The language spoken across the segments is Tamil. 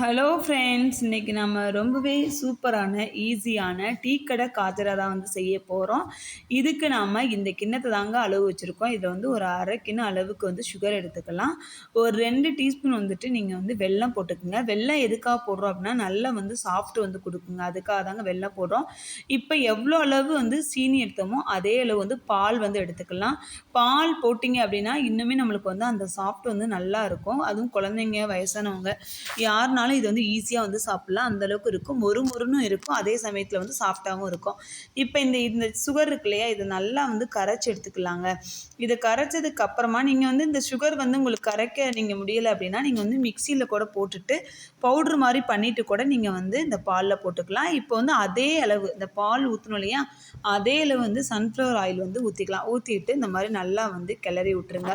ஹலோ ஃப்ரெண்ட்ஸ் இன்றைக்கி நம்ம ரொம்பவே சூப்பரான ஈஸியான டீ கடை காஜரா தான் வந்து செய்ய போகிறோம் இதுக்கு நாம் இந்த கிண்ணத்தை தாங்க அளவு வச்சுருக்கோம். இதில் வந்து ஒரு அரை கிண்ணம் அளவுக்கு வந்து சுகர் எடுத்துக்கலாம். ஒரு ரெண்டு டீஸ்பூன் வந்துட்டு நீங்கள் வந்து வெல்லம் போட்டுக்கோங்க. வெள்ளம் எதுக்காக போடுறோம் அப்படின்னா நல்லா வந்து சாஃப்ட் வந்து கொடுக்குங்க. அதுக்காக தாங்க வெள்ளம் போடுறோம். இப்போ எவ்வளோ அளவு வந்து சீனி எடுத்தோமோ அதே அளவு வந்து பால் வந்து எடுத்துக்கலாம். பால் போட்டிங்க அப்படின்னா இன்னுமே நம்மளுக்கு வந்து அந்த சாஃப்ட் வந்து நல்லா இருக்கும். அதுவும் குழந்தைங்க வயசானவங்க யாருனாலும் யாருனாலும் இது வந்து ஈஸியாக வந்து சாப்பிட்லாம். அந்தளவுக்கு இருக்கும். மொறு மொறுன்னு இருக்கும். அதே சமயத்தில் வந்து சாஃப்டாகவும் இருக்கும். இப்போ இந்த இந்த சுகர் இருக்கு இல்லையா? இதை நல்லா வந்து கரைச்சி எடுத்துக்கலாங்க. இதை கரைச்சதுக்கு அப்புறமா நீங்கள் வந்து இந்த சுகர் வந்து உங்களுக்கு கரைக்க நீங்கள் முடியலை அப்படின்னா நீங்கள் வந்து மிக்சியில் கூட போட்டுட்டு பவுட்ரு மாதிரி பண்ணிவிட்டு கூட நீங்கள் வந்து இந்த பாலில் போட்டுக்கலாம். இப்போ வந்து அதே அளவு இந்த பால் ஊற்றணும் இல்லையா? அதே அளவு வந்து சன்ஃப்ளவர் ஆயில் வந்து ஊற்றிக்கலாம் ஊற்றிட்டு இந்த மாதிரி நல்லா வந்து கிளறி விட்டுருங்க.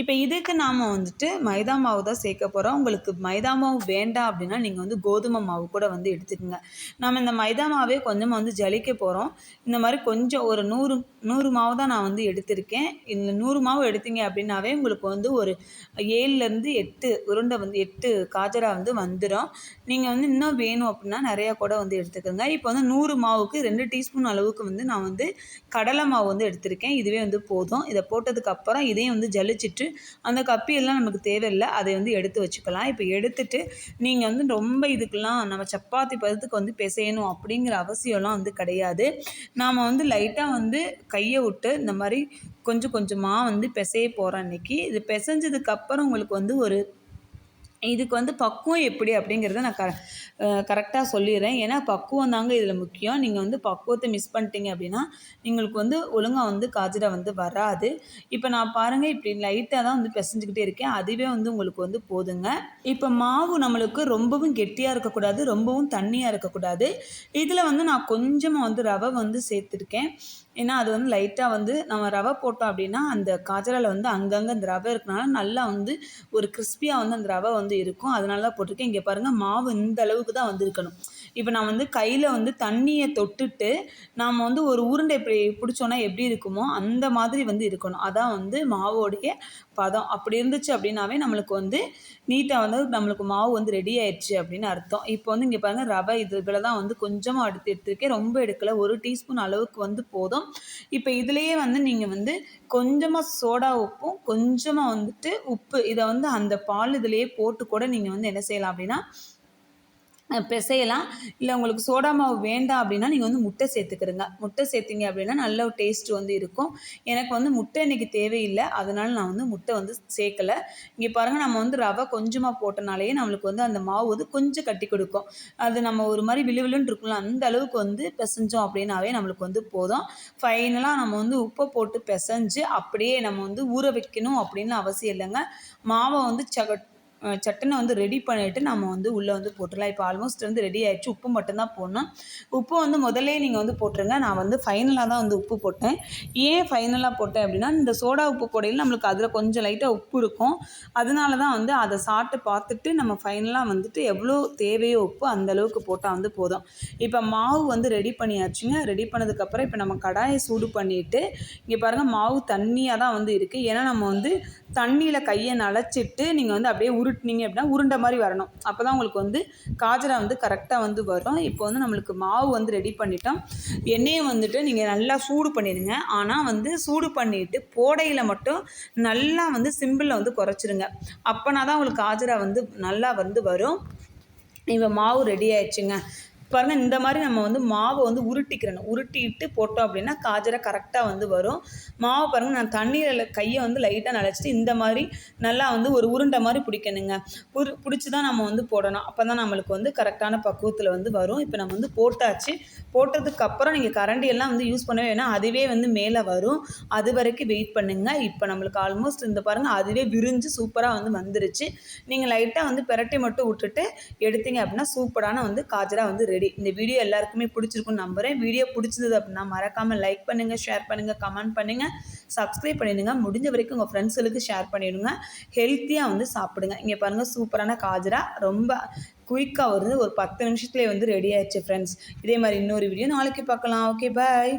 இப்போ இதுக்கு நாம் வந்துட்டு மைதா மாவு தான் சேர்க்க போகிறோம் உங்களுக்கு மைதா மாவு வேண்டாம் அப்படின்னா நீங்கள் வந்து கோதுமை மாவு கூட வந்து எடுத்துக்கோங்க. நம்ம இந்த மைதா மாவே கொஞ்சமாக வந்து ஜலிக்க போகிறோம் இந்த மாதிரி கொஞ்சம் ஒரு நூறு நூறு மாவு தான் நான் வந்து எடுத்திருக்கேன். இந்த நூறு மாவு எடுத்தீங்க அப்படின்னாவே உங்களுக்கு வந்து ஒரு ஏழுலேருந்து எட்டு உருண்டை வந்து எட்டு காஜரா வந்து வந்துடும் நீங்கள் வந்து இன்னும் வேணும் அப்படின்னா நிறையா கூட வந்து எடுத்துக்கோங்க. இப்போ வந்து நூறு மாவுக்கு ரெண்டு டீஸ்பூன் அளவுக்கு வந்து நான் வந்து கடலை மாவு வந்து எடுத்திருக்கேன். இதுவே வந்து போதும். இதை போட்டதுக்கப்புறம் இதையும் வந்து ஜலிச்சிட்டு வச்சுட்டு அந்த கப்பியெல்லாம் நமக்கு தேவையில்லை அதை வந்து எடுத்து வச்சுக்கலாம். இப்போ எடுத்துட்டு நீங்கள் வந்து ரொம்ப இதுக்கெல்லாம் நம்ம சப்பாத்தி பதத்துக்கு வந்து பிசையணும் அப்படிங்கிற அவசியம்லாம் வந்து கிடையாது. நாம் வந்து லைட்டாக வந்து கையை விட்டு இந்த மாதிரி கொஞ்சம் கொஞ்சமாக வந்து பிசைய போகிறோம் அன்றைக்கி இது பிசைஞ்சதுக்கப்புறம் உங்களுக்கு வந்து ஒரு இதுக்கு வந்து பக்குவம் எப்படி அப்படிங்கிறத நான் க கரெக்டாக சொல்லிடுறேன். ஏன்னா பக்குவம் தாங்க இதில் முக்கியம். நீங்கள் வந்து பக்குவத்தை மிஸ் பண்ணிட்டீங்க அப்படின்னா எங்களுக்கு வந்து ஒழுங்காக வந்து காஜரா வந்து வராது. இப்போ நான் பாருங்கள் இப்படி லைட்டாக தான் வந்து பிசைஞ்சுக்கிட்டே இருக்கேன். அதுவே வந்து உங்களுக்கு வந்து போதுங்க. இப்போ மாவு நம்மளுக்கு ரொம்பவும் கெட்டியாக இருக்கக்கூடாது ரொம்பவும் தண்ணியாக இருக்கக்கூடாது. இதில் வந்து நான் கொஞ்சமாக வந்து ரவை வந்து சேர்த்துருக்கேன். ஏன்னா அது வந்து லைட்டாக வந்து நம்ம ரவை போட்டோம் அப்படின்னா அந்த காஜராவில் வந்து அங்கங்கே அந்த ரவை இருக்கனால நல்லா வந்து ஒரு கிறிஸ்பியாக வந்து அந்த ரவை வந்து இருக்கும். அதனால தான் போட்டிருக்கேன். இங்கே பாருங்கள் மாவு இந்த அளவுக்கு தான் வந்திருக்கணும். இப்போ நான் வந்து கையில் வந்து தண்ணியை தொட்டுட்டு நாம் வந்து ஒரு உருண்டை இப்படி பிடிச்சோன்னா எப்படி இருக்குமோ அந்த மாதிரி வந்து இருக்கணும். அதான் வந்து மாவோடைய பதம். அப்படி இருந்துச்சு அப்படின்னாவே நம்மளுக்கு வந்து நீட்டாக வந்து நம்மளுக்கு மாவு வந்து ரெடி ஆயிடுச்சு அப்படின்னு அர்த்தம். இப்போ வந்து இங்கே பாருங்கள் ரவை இது இதில் தான் வந்து கொஞ்சமாக எடுத்து எடுத்துருக்கேன். ரொம்ப எடுக்கலை. ஒரு டீஸ்பூன் அளவுக்கு வந்து போதும். இப்போ இதுலேயே வந்து நீங்கள் வந்து கொஞ்சமாக சோடா உப்பும் கொஞ்சமாக வந்துட்டு உப்பு. இதை வந்து அந்த பால் இதுலேயே போட்டு கூட நீங்கள் வந்து என்ன செய்யலாம் அப்படின்னா பிசையலாம். இல்லை உங்களுக்கு சோடா மாவு வேண்டாம் அப்படின்னா நீங்கள் வந்து முட்டை சேர்த்துக்கிறங்க முட்டை சேர்த்திங்க அப்படின்னா நல்ல ஒரு டேஸ்ட் வந்து இருக்கும். எனக்கு வந்து முட்டை இன்றைக்கி தேவையில்லை. அதனால் நான் வந்து முட்டை வந்து சேர்க்கலை. இங்கே பாருங்கள் நம்ம வந்து ரவை கொஞ்சமாக போட்டனாலேயே நம்மளுக்கு வந்து அந்த மாவு வந்து கொஞ்சம் கட்டி கொடுக்கும். அது நம்ம ஒரு மாதிரி விழுவிழுன்னு இருக்கும்ல அந்த அளவுக்கு வந்து பிசைஞ்சோம் அப்படின்னாவே நம்மளுக்கு வந்து போதும். ஃபைனலாக நம்ம வந்து உப்பை போட்டு பிசைஞ்சு அப்படியே நம்ம வந்து ஊற வைக்கணும் அப்படின்னு அவசியம் இல்லைங்க. மாவை வந்து சகட் சட்டனை வந்து ரெடி பண்ணிவிட்டு நம்ம வந்து உள்ளே வந்து போட்டுடலாம் இப்போ ஆல்மோஸ்ட் வந்து ரெடி ஆகிடுச்சு உப்பு மட்டும்தான் போடணும். உப்பு வந்து முதல்லே நீங்கள் வந்து போட்டுருங்க. நான் வந்து ஃபைனலாக தான் வந்து உப்பு போட்டேன். ஏன் ஃபைனலாக போட்டேன் அப்படின்னா இந்த சோடா உப்பு போடையில் நம்மளுக்கு அதில் கொஞ்சம் லைட்டாக உப்பு இருக்கும். அதனால தான் வந்து அதை சாப்பிட்டு பார்த்துட்டு நம்ம ஃபைனலாக வந்துட்டு எவ்வளோ தேவையோ உப்பு அந்தளவுக்கு போட்டால் வந்து போதும். இப்போ மாவு வந்து ரெடி பண்ணியாச்சுங்க. ரெடி பண்ணதுக்கப்புறம் இப்போ நம்ம கடாயை சூடு பண்ணிவிட்டு இங்கே பாருங்கள் மாவு தண்ணியாக தான் வந்து இருக்குது ஏன்னா நம்ம வந்து தண்ணியில் கையை நனைச்சிட்டு நீங்கள் வந்து அப்படியே உருட்டினீங்க அப்படின்னா உருண்டை மாதிரி வரணும். அப்போ தான் உங்களுக்கு வந்து காஜரா வந்து கரெக்டாக வந்து வரும். இப்போ வந்து நம்மளுக்கு மாவு வந்து ரெடி பண்ணிட்டோம். எண்ணெயை வந்துட்டு நீங்கள் நல்லா சூடு பண்ணிடுங்க. ஆனால் வந்து சூடு பண்ணிவிட்டு போடையில் மட்டும் நல்லா வந்து சிம்பிளில் வந்து குறைச்சிருங்க. அப்போனா தான் உங்களுக்கு காஜரா வந்து நல்லா வந்து வரும். இப்போ மாவு ரெடி ஆயிடுச்சுங்க. பாருங்கள் இந்த மாதிரி நம்ம வந்து மாவை வந்து உருட்டிக்கிறணும். உருட்டிட்டு போட்டோம் அப்படின்னா காஜரை கரெக்டாக வந்து வரும். மாவை பாருங்கள் நான் தண்ணீரில் கையை வந்து லைட்டாக நினச்சிட்டு இந்த மாதிரி நல்லா வந்து ஒரு உருண்டை மாதிரி பிடிக்கணுங்க. புரு பிடிச்சி தான் நம்ம வந்து போடணும். அப்போ தான் நம்மளுக்கு வந்து கரெக்டான பக்குவத்தில் வந்து வரும். இப்போ நம்ம வந்து போட்டாச்சு. போட்டதுக்கப்புறம் நீங்கள் கரண்டி எல்லாம் வந்து யூஸ் பண்ணவே வேணாம். அதுவே வந்து மேலே வரும். அது வரைக்கும் வெயிட் பண்ணுங்கள் இப்போ நம்மளுக்கு ஆல்மோஸ்ட் இந்த பாருங்கள் அதுவே விரிஞ்சு சூப்பராக வந்து வந்துருச்சு. நீங்கள் லைட்டாக வந்து பெரட்டி மட்டும் விட்டுட்டு எடுத்தீங்க அப்படின்னா சூப்பரான வந்து காஜராக வந்து ரெடி இந்த வீடியோ எல்லாருக்குமே பிடிச்சிருக்குன்னு நம்புகிறேன் வீடியோ பிடிச்சிருந்தது அப்படின்னா மறக்காமல் லைக் பண்ணுங்கள் ஷேர் பண்ணுங்கள் கமெண்ட் பண்ணுங்கள் சப்ஸ்கிரைப் பண்ணிடுங்க. முடிஞ்ச வரைக்கும் உங்கள் ஃப்ரெண்ட்ஸுகளுக்கு ஷேர் பண்ணிவிடுங்க ஹெல்த்தியாக வந்து சாப்பிடுங்க. இங்கே பாருங்கள் சூப்பரான காஜரா. ரொம்ப குயிக்காக வருது ஒரு பத்து நிமிஷத்துலேயே வந்து ரெடி ஆயிடுச்சு ஃப்ரெண்ட்ஸ் இதே மாதிரி இன்னொரு வீடியோ நாளைக்கு பார்க்கலாம். Okay bye